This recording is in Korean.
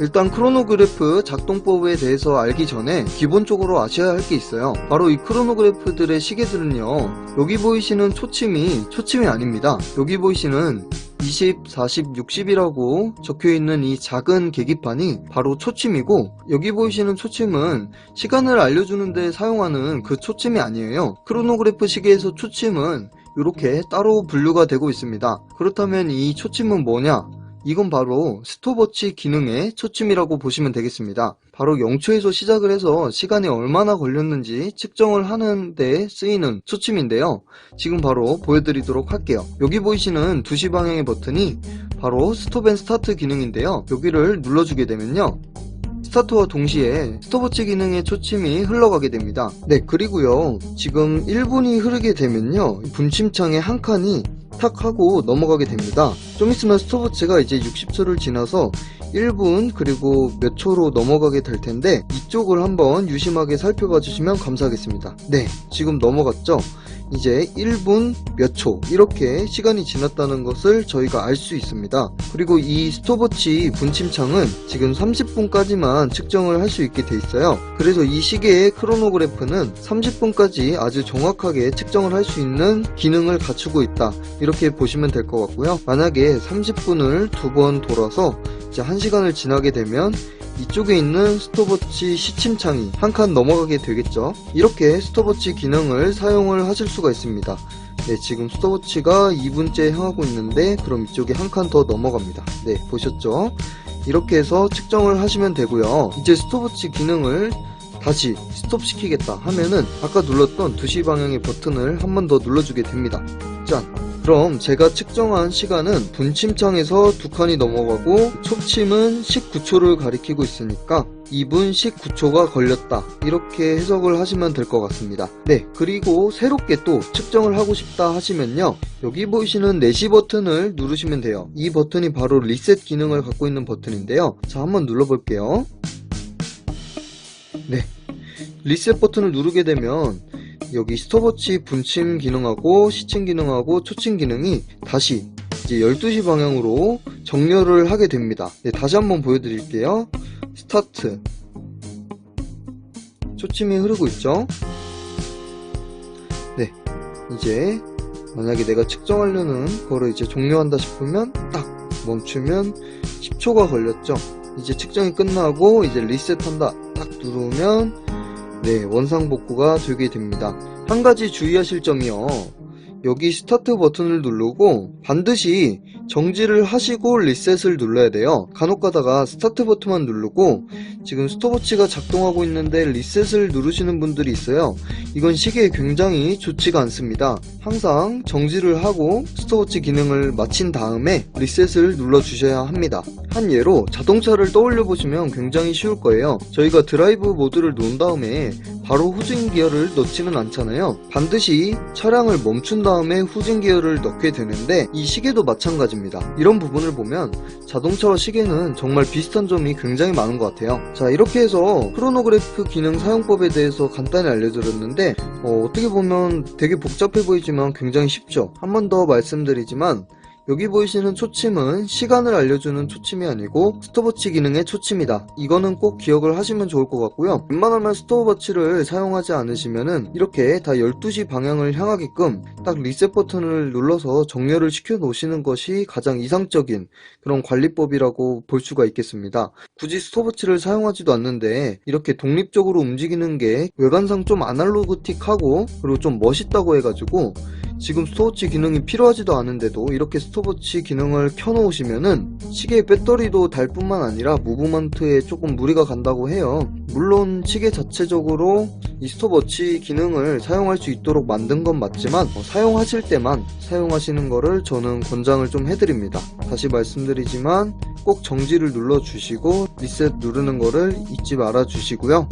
일단 크로노그래프 작동법에 대해서 알기 전에 기본적으로 아셔야 할 게 있어요. 바로 이 크로노그래프들의 시계들은요. 여기 보이시는 초침이 초침이 아닙니다. 여기 보이시는 20, 40, 60이라고 적혀 있는 이 작은 계기판이 바로 초침이고 여기 보이시는 초침은 시간을 알려주는데 사용하는 그 초침이 아니에요. 크로노그래프 시계에서 초침은 이렇게 따로 분류가 되고 있습니다. 그렇다면 이 초침은 뭐냐? 이건 바로 스톱워치 기능의 초침이라고 보시면 되겠습니다. 바로 0초에서 시작을 해서 시간이 얼마나 걸렸는지 측정을 하는 데 쓰이는 초침인데요. 지금 바로 보여드리도록 할게요. 여기 보이시는 2시 방향의 버튼이 바로 스톱 앤 스타트 기능인데요. 여기를 눌러주게 되면요. 스타트와 동시에 스톱워치 기능의 초침이 흘러가게 됩니다. 네, 그리고요. 지금 1분이 흐르게 되면요. 분침창의 한 칸이 탁 하고 넘어가게 됩니다. 좀 있으면 스톱워치가 이제 60초를 지나서 1분 그리고 몇 초로 넘어가게 될 텐데 이쪽을 한번 유심하게 살펴봐 주시면 감사하겠습니다. 네, 지금 넘어갔죠? 이제 1분 몇 초 이렇게 시간이 지났다는 것을 저희가 알 수 있습니다. 그리고 이 스톱워치 분침창은 지금 30분까지만 측정을 할 수 있게 돼 있어요. 그래서 이 시계의 크로노그래프는 30분까지 아주 정확하게 측정을 할 수 있는 기능을 갖추고 있다. 이렇게 보시면 될 것 같고요. 만약에 30분을 두 번 돌아서 이제 1시간을 지나게 되면 이쪽에 있는 스톱워치 시침창이 한 칸 넘어가게 되겠죠. 이렇게 스톱워치 기능을 사용을 하실 수가 있습니다. 네, 지금 스톱워치가 2분째 향하고 있는데 그럼 이쪽에 한 칸 더 넘어갑니다. 네, 보셨죠? 이렇게 해서 측정을 하시면 되고요. 이제 스톱워치 기능을 다시 스톱 시키겠다 하면은 아까 눌렀던 2시 방향의 버튼을 한 번 더 눌러주게 됩니다. 짠! 그럼 제가 측정한 시간은 분침창에서 두 칸이 넘어가고 초침은 19초를 가리키고 있으니까 2분 19초가 걸렸다. 이렇게 해석을 하시면 될 것 같습니다. 네 그리고 새롭게 또 측정을 하고 싶다 하시면요. 여기 보이시는 4시 버튼을 누르시면 돼요. 이 버튼이 바로 리셋 기능을 갖고 있는 버튼인데요. 자 한번 눌러 볼게요. 네 리셋 버튼을 누르게 되면 여기 스톱워치 분침 기능하고 시침 기능하고 초침 기능이 다시 이제 12시 방향으로 정렬을 하게 됩니다. 네, 다시 한번 보여드릴게요. 스타트. 초침이 흐르고 있죠? 네, 이제 만약에 내가 측정하려는 거를 이제 종료한다 싶으면 딱 멈추면 10초가 걸렸죠? 이제 측정이 끝나고 이제 리셋한다 딱 누르면 네, 원상복구가 되게 됩니다. 한 가지 주의하실 점이요. 여기 스타트 버튼을 누르고 반드시 정지를 하시고 리셋을 눌러야 돼요. 간혹 가다가 스타트 버튼만 누르고 지금 스톱워치가 작동하고 있는데 리셋을 누르시는 분들이 있어요. 이건 시계에 굉장히 좋지가 않습니다. 항상 정지를 하고 스톱워치 기능을 마친 다음에 리셋을 눌러 주셔야 합니다. 한 예로 자동차를 떠올려 보시면 굉장히 쉬울 거예요. 저희가 드라이브 모드를 놓은 다음에 바로 후진 기어를 넣지는 않잖아요. 반드시 차량을 멈춘 다음에 후진 기어를 넣게 되는데 이 시계도 마찬가지입니다. 이런 부분을 보면 자동차와 시계는 정말 비슷한 점이 굉장히 많은 것 같아요. 자 이렇게 해서 크로노그래프 기능 사용법에 대해서 간단히 알려드렸는데 어, 어떻게 보면 되게 복잡해 보이지만 굉장히 쉽죠. 한 번 더 말씀드리지만 여기 보이시는 초침은 시간을 알려주는 초침이 아니고 스톱워치 기능의 초침이다. 이거는 꼭 기억을 하시면 좋을 것 같고요. 웬만하면 스톱워치를 사용하지 않으시면은 이렇게 다 12시 방향을 향하게끔 딱 리셋 버튼을 눌러서 정렬을 시켜 놓으시는 것이 가장 이상적인 그런 관리법이라고 볼 수가 있겠습니다. 굳이 스톱워치를 사용하지도 않는데 이렇게 독립적으로 움직이는 게 외관상 좀 아날로그틱하고 그리고 좀 멋있다고 해가지고 지금 스톱워치 기능이 필요하지도 않은데도 이렇게 스톱워치 기능을 켜놓으시면은 시계의 배터리도 달 뿐만 아니라 무브먼트에 조금 무리가 간다고 해요. 물론 시계 자체적으로 이 스톱워치 기능을 사용할 수 있도록 만든 건 맞지만 어, 사용하실 때만 사용하시는 거를 저는 권장을 좀 해드립니다. 다시 말씀드리지만 꼭 정지를 눌러 주시고 리셋 누르는 거를 잊지 말아 주시고요.